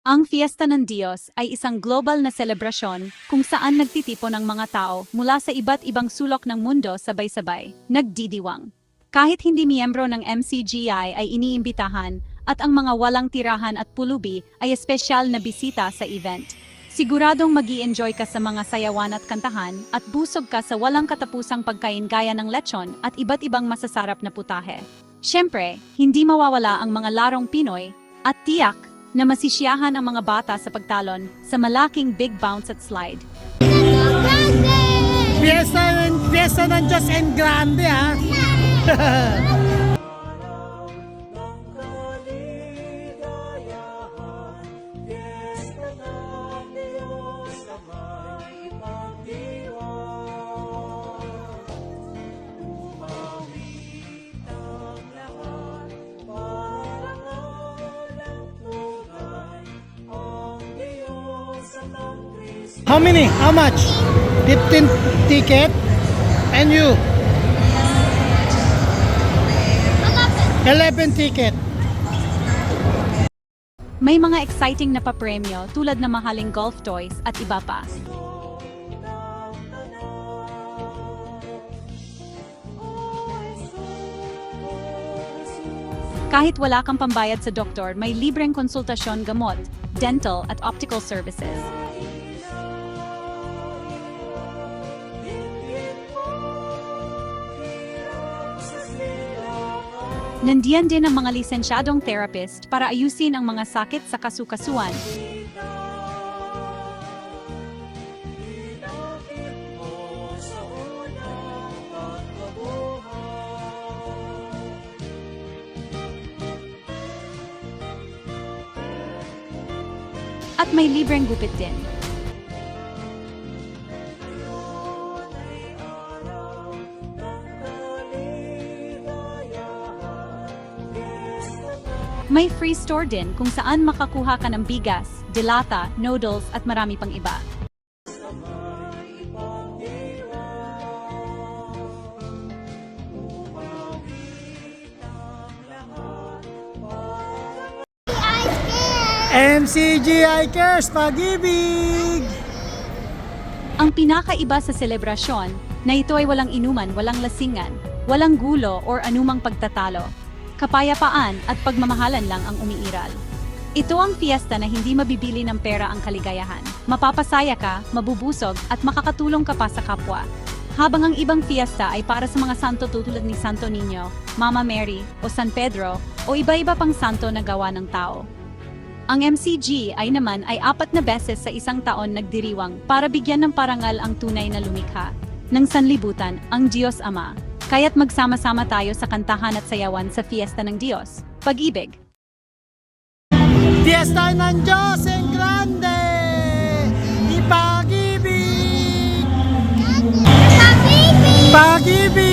Ang Fiesta ng Diyos ay isang global na selebrasyon kung saan nagtitipon ang mga tao mula sa iba't ibang sulok ng mundo sabay-sabay, nagdidiwang. Kahit hindi miyembro ng MCGI ay iniimbitahan at ang mga walang tirahan at pulubi ay espesyal na bisita sa event. Siguradong mag enjoy ka sa mga sayawan at kantahan at busog ka sa walang katapusang pagkain gaya ng lechon at iba't ibang masasarap na putahe. Siyempre, hindi mawawala ang mga larong Pinoy at tiyak na masisiyahan ang mga bata sa pagtalon sa malaking big bounce at slide. Fiesta, fiesta ng Diyos and Grande ha. How many? How much? 15 ticket? And you? 11 ticket. May mga exciting na papremyo tulad ng mahaling golf toys at iba pa. Kahit wala kang pambayad sa doktor, may libreng konsultasyon gamot, dental at optical services. Nandiyan din ang mga lisensyadong therapist para ayusin ang mga sakit sa kasukasuan. At may libreng gupit din. May free store din kung saan makakuha ka ng bigas, dilata, noodles at marami pang iba. MCGI Cares Pag-ibig! Ang pinakaiba sa selebrasyon na ito ay walang inuman, walang lasingan, walang gulo or anumang pagtatalo. Kapayapaan at pagmamahalan lang ang umiiral. Ito ang fiesta na hindi mabibili ng pera ang kaligayahan. Mapapasaya ka, mabubusog at makakatulong ka pa sa kapwa. Habang ang ibang fiesta ay para sa mga santo tutulad ni Santo Niño, Mama Mary o San Pedro o iba-iba pang santo na gawa ng tao. Ang MCG ay naman ay apat na beses sa isang taon nagdiriwang para bigyan ng parangal ang tunay na lumikha ng sanlibutan, ang Diyos Ama. Kaya't magsama-sama tayo sa kantahan at sayawan sa Fiesta ng Diyos. Pag-ibig! Fiesta ng Diyos and Grande! Ipag-ibig! Pag-ibig!